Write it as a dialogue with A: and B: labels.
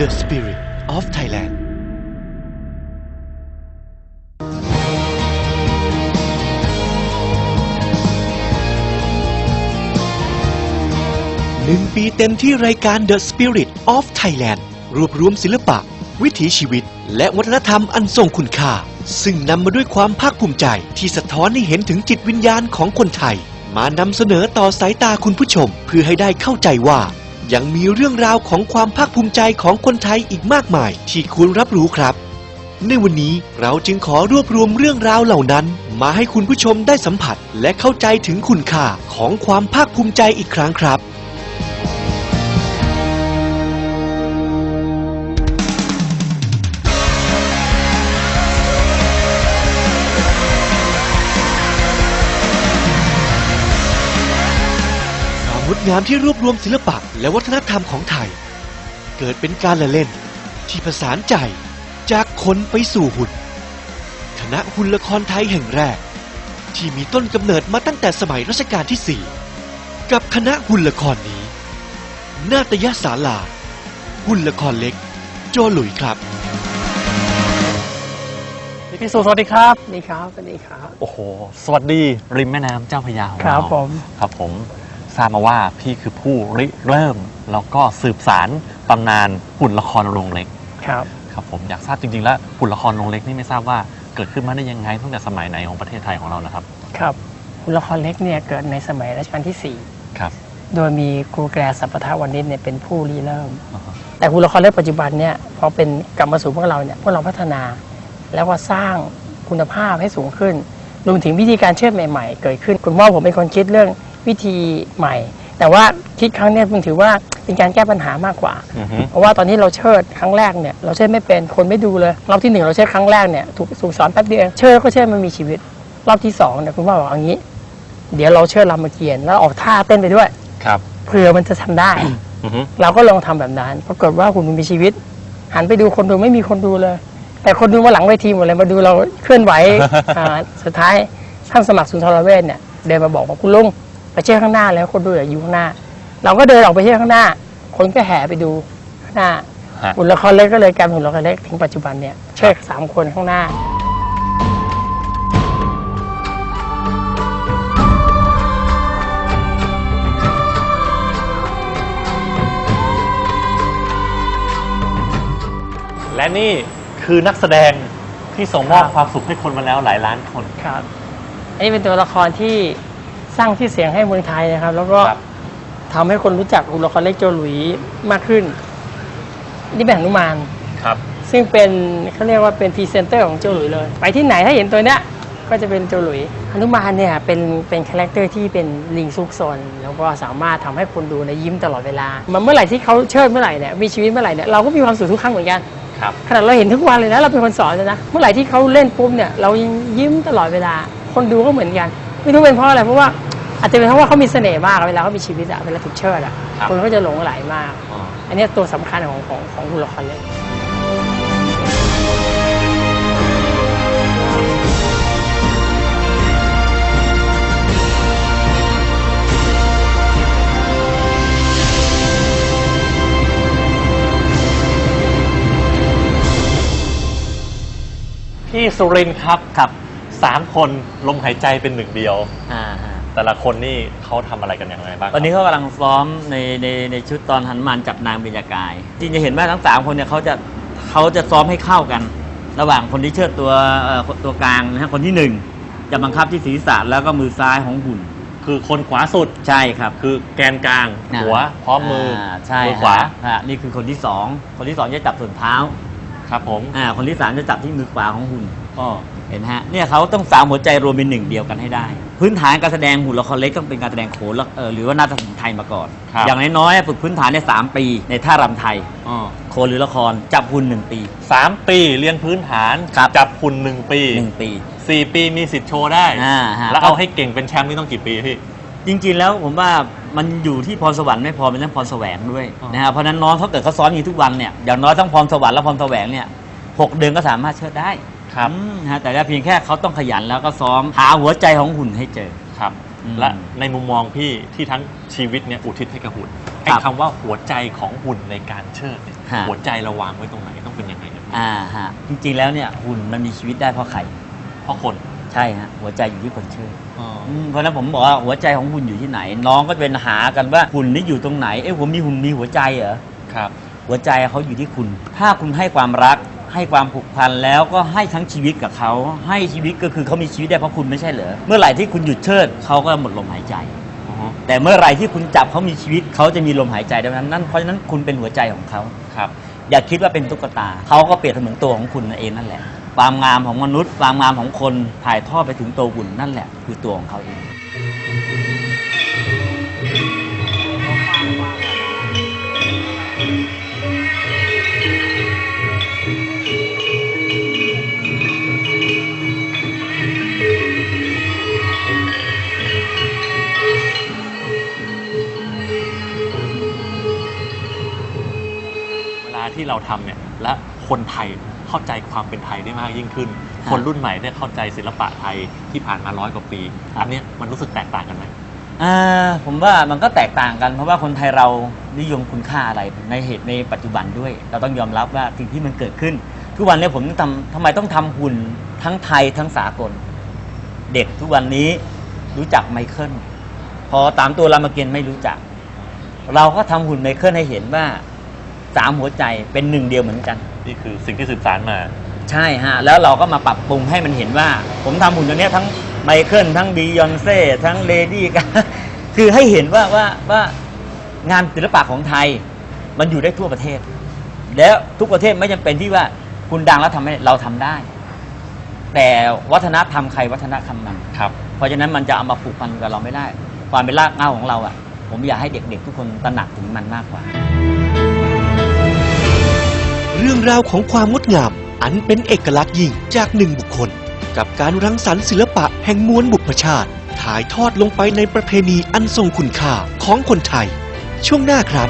A: The Spirit of Thailand หนึ่งปีเต็มที่รายการ The Spirit of Thailand รวบรวมศิลปะ วิถีชีวิต และวัฒนธรรมอันทรงคุณค่า ซึ่งนำมาด้วยความภาคภูมิใจที่สะท้อนให้เห็นถึงจิตวิญญาณของคนไทย มานำเสนอต่อสายตาคุณผู้ชม เพื่อให้ได้เข้าใจว่า ยังมีเรื่องราวของความภาคภูมิใจของคนไทยอีกมากมาย ที่ควรรับรู้ครับ ในวันนี้เราจึงขอรวบรวมเรื่องราวเหล่านั้น มาให้คุณผู้ชมได้สัมผัส และเข้าใจถึงคุณค่าของความภาคภูมิใจอีกครั้งครับ งดงามที่รวบรวมศิลปะและวัฒนธรรมของไทย เกิดเป็นการละเล่น ที่ผสานใจจากคนไปสู่หุ่น คณะหุ่นละครไทยแห่งแรก ที่มีต้นกำเนิดมาตั้งแต่สมัยรัชกาลที่ 4 กับคณะหุ่นละครนี้ นาตยศาลา หุ่นละครเล็ก โจหลุยครับ
B: พี่สุสวัสดีครับสวัสดีครับสวัสดีครับ
C: โอ้โห สวัสดีริมแม่น้ำเจ้าพระยาของ
B: ครั
C: เรา
B: บผม
C: ครับผม ทราบมาว่าพี่คือผู้ริเริ่ม แล้วก็สืบสารตำนานหุ่นละครโรงเล็ก
B: ครับ
C: ครับผมอยากทราบจริงๆ แล้วหุ่นละครโรงเล็กนี่ไม่ทราบว่าเกิดขึ้นมาได้ยังไงตั้งแต่สมัยไหนของประเทศไทยของเรานะครับ
B: ครับหุ่นละครเล็กเนี่ยเกิดในสมัยรัชกาลที่
C: ครับ
B: 4โดยมีครูแกรสัพพทวณิชเนี่ยเป็นผู้ริเริ่ม
C: อ่าฮะ
B: แต่หุ่นละครเล็กปัจจุบันเนี่ยพอเป็นกลับมาสู่พวกเราเนี่ยพวกเราพัฒนา แล้วก็สร้างคุณภาพให้สูงขึ้นรวมถึงวิธีการเชิดใหม่ ๆ เกิดขึ้น คุณพ่อผมเป็นคนคิดเรื่อง วิธีใหม่ แต่ว่าคิดครั้งเนี้ผมถือว่าเป็นการแก้ปัญหามากกว่า
C: อือฮึ
B: เพราะว่าตอนที่เราเชิดครั้งแรกเนี่ยเราเชิดไม่เป็นคนไม่ดูเลย รอบที่หนึ่งเราเชิดครั้งแรกเนี่ยถูกถูกสอนแป๊บเดียวเชิดก็เชิดมันมีชีวิต รอบที่สองเนี่ยคุณพ่อบอกเอางี้ เดี๋ยวเราเชิดรามเกียรติ์แล้วออกท่าเต้นไปด้วย
C: ครับ
B: เผื่อมันจะทำได้
C: อือฮึ
B: เราก็ลองทำแบบนั้นปรากฏว่าคุณมันมีชีวิต หันไปดูคนดูไม่มีคนดูเลย แต่คนดูมาหลังเวทีหมดเลยมาดูเราเคลื่อนไหว อ่าสุดท้ายท่านสมัครสุนทรเวชเนี่ยเดินมาบอกว่าคุณลุง ไปเชื่อข้างหน้าแล้วคนดูอย่าอยู่ข้างหน้า เราก็เดินออกไปเชื่อข้างหน้า คนก็แห่ไปดูข้างหน้า
C: ฮะ
B: หุ่นละครเล็กก็เลยกลายเป็นหุ่นละครเล็กถึงปัจจุบันเนี่ยเชิดสามคนข้างหน้า
C: และนี่คือนักแสดงที่ส่งมอบ
B: ครับ
C: ความสุขให้คนมาแล้วหลายล้านคน
B: ครับ อันนี้เป็นตัวละครที่ สร้างที่อเสียงให้เมืองไทยนะครับ แล้วก็
C: ครับ
B: ทำให้คนรู้จักหุ่นละครเล็กโจหลุยมากขึ้น นี่เป็นหนุมาน
C: ครับ
B: ซึ่งเป็นเขาเรียกว่าเป็นพรีเซนเตอร์ของโจหลุยเลย ไปที่ไหนถ้าเห็นตัวเนี้ยก็จะเป็นโจหลุยหนุมานเนี่ยเป็นเป็นคาแรคเตอร์ที่เป็นลิงซุกซนแล้วก็สามารถทำให้คนดูในะยิ้มตลอดเวลา มันเมื่อไหร่ที่เขาเชิดเมื่อไหร่เนี่ยมีชีวิตเมื่อไหร่เนี่ยเราก็มีความสุขทุกครั้งเหมือนกัน
C: ครับ
B: ขนาดเราเห็นทุกวันเลยนะเราเป็นคนสอนเลยนะ เมื่อไหร่ที่เขาเล่นปุ๊บเนี่ยเรายังยิ้มตลอดเวลา คนดูก็เหมือนกัน ไม่รู้เป็นเพราะอะไรเพราะว่าอาจจะเป็นเพราะว่าเขามีเสน่ห์มากเวลาเขามีชีวิตอะเวลาถูกเชิดอะ
C: ครับ
B: คนก็จะหลงไหลมาก
C: อ๋อ
B: อันเนี้ยตัวสำคัญของของของหุ่นละครเลย
C: พี่สุรินทร์ครับ ครับ สามคนลมหายใจเป็นหนึ่งเดียว
D: อ่าฮะ
C: แต่ละคนนี่เขาทำอะไรกันอย่างไรบ้างครับ
D: ตอนนี้เขากำลังซ้อมในในในชุดตอนหันมานจับนางเบญจกายจริงจะเห็นว่าทั้งสามคนเนี่ยเขาจะเขาจะซ้อมให้เข้ากัน ระหว่างคนที่เชิดตัวเอ่อตัวกลางนะฮะคนที่หนึ่งจะบังคับที่ศีรษะแล้วก็มือซ้ายของหุ่น
C: คือคนขวาสุด
D: ใช่ครับ
C: คือแกนกลาง หัวพร้อมมืออา
D: ใช่
C: มือขวา
D: ฮะฮะนี่คือคนที่สองคนที่สองจะจับส่วนเท้า
C: ครับผม
D: อ่าคนที่สามจะจับที่มือขวาของหุ่น
C: ก็
D: เห็นไหมฮะเนี่ยเขาต้องสามหัวใจรวมเป็นหนึ่งเดียวกันให้ได้ พื้นฐานการแสดงหุ่นละครเล็กต้องเป็นการแสดงโขนละเออหรือว่านาฏศิลป์ไทยมาก่อน
C: ครับ
D: อย่างน้อยๆฝึกพื้นฐานในสามปีในท่ารำไทย
C: อ๋อ
D: โคนหรือละครจับหุ่นหนึ่งปี
C: สามปีเรียนพื้นฐาน
D: ครับ
C: จับหุ่นหนึ่งปี
D: หนึ่งปี
C: สี่ปีมีสิทธิ์โชว์ได้
D: อ่าฮะ
C: แล้วเอาให้เก่งเป็นแชมป์นี่ต้องกี่ปีพี่
D: จริงๆแล้วผมว่ามันอยู่ที่พรสวรรค์ไม่พอเป็นเรื่องพรแสวงด้วย
C: อ๋อ
D: นะครับเพราะฉะนั้นน้องถ้าเกิดเขาซ้อมอยู่ทุกวันเนี่ยอย่างน้อยต้องพรสวรรค์และพรแสวงเนี่ยหกเดือนก็สามารถเชิดได้
C: ครับ
D: อืมนะฮะแต่ว่าเพียงแค่เขาต้องขยันแล้วก็ซ้อมหาหัวใจของหุ่นให้เจอ
C: ครับ
D: อืม
C: และในมุมมองพี่ที่ทั้งชีวิตเนี่ยอุทิศให้กับหุ่นไอ้คำว่าหัวใจของหุ่นในการเชิดเนี่ย
D: ฮะ
C: หัวใจเราวางไว้ตรงไหนต้องเป็นยังไงครับ
D: อ่าฮะจริงๆแล้วเนี่ยหุ่นมันมีชีวิตได้เพราะใคร
C: เพราะคน
D: ใช่ฮะหัวใจอยู่ที่คนเชิด
C: อ๋อ
D: อืมเพราะฉะนั้นผมบอกว่าหัวใจของหุ่นอยู่ที่ไหน น้องก็จะเป็นหากันว่าหุ่นนี่อยู่ตรงไหนเอ้ผมมีหุ่นมีหัวใจเหรอ
C: ครับ
D: หัวใจเขาอยู่ที่คุณ ถ้าคุณให้ความรัก ให้ความผูกพันแล้วก็ให้ทั้งชีวิตกับเขา ให้ชีวิตก็คือเขามีชีวิตได้เพราะคุณไม่ใช่เหรอ เมื่อไหร่ที่คุณหยุดเชิดเขาก็หมดลมหายใจ
C: อ๋อ
D: แต่เมื่อไหร่ที่คุณจับเขามีชีวิตเขาจะมีลมหายใจดังนั้นนั่นเพราะฉะนั้นคุณเป็นหัวใจของเขา
C: ครับ
D: อย่าคิดว่าเป็นตุ๊กตา เขาก็เปรียบเสมือนตัวของคุณนั่นเองนั่นแหละ ความงามของมนุษย์ ความงามของคนถ่ายทอดไปถึงตัวหุ่นนั่นแหละ คือตัวของเขาเอง
C: เวลาที่เราทำเนี่ยและคนไทย เข้าใจความเป็นไทยได้มากยิ่งขึ้น
D: ครับ
C: คนรุ่นใหม่ได้เข้าใจศิลปะไทยที่ผ่านมาร้อยกว่าปี
D: ครับ
C: อันเนี้ยมันรู้สึกแตกต่างกันไหม
D: อ่าผมว่ามันก็แตกต่างกัน เพราะว่าคนไทยเรานิยมคุณค่าอะไรในเหตุในปัจจุบันด้วย เราต้องยอมรับว่าสิ่งที่มันเกิดขึ้น ทุกวันนี้ผมต้องทำทำไมต้องทำหุ่นทั้งไทยทั้งสากล เด็กทุกวันนี้รู้จักไมเคิลพอตามตัวรามเกียรติ์ไม่รู้จัก เราก็ทำหุ่นไมเคิลให้เห็นว่าสามหัวใจเป็นหนึ่งเดียวเหมือนกัน
C: นี่คือสิ่งที่สืบสานมา
D: ใช่ฮะ แล้วเราก็มาปรับปรุงให้มันเห็นว่า ผมทำหุ่นตัวเนี้ยทั้งไมเคิลทั้งบียอนเซ่ทั้งเลดี้กันคือให้เห็นว่าว่าว่างานศิลปะของไทยมันอยู่ได้ทั่วประเทศ แล้วทุกประเทศไม่จำเป็นที่ว่าคุณดังแล้วทำให้เราทำได้ แต่วัฒนธรรมใครวัฒนธรรมมัน
C: ครับ
D: เพราะฉะนั้นมันจะเอามาผูกพันกับเราไม่ได้ ความเป็นรากเหง้าของเราอะ ผมอยากให้เด็กๆ ทุกคนตระหนักถึงมันมากกว่า
A: เรื่องราวของความงดงาม อันเป็นเอกลักษณ์ยิ่งจากหนึ่งบุคคล กับการรังสรรค์ศิลปะแห่งมวลบุพชาติ ถ่ายทอดลงไปในประเพณีอันทรงคุณค่าของคนไทย ช่วงหน้าครับ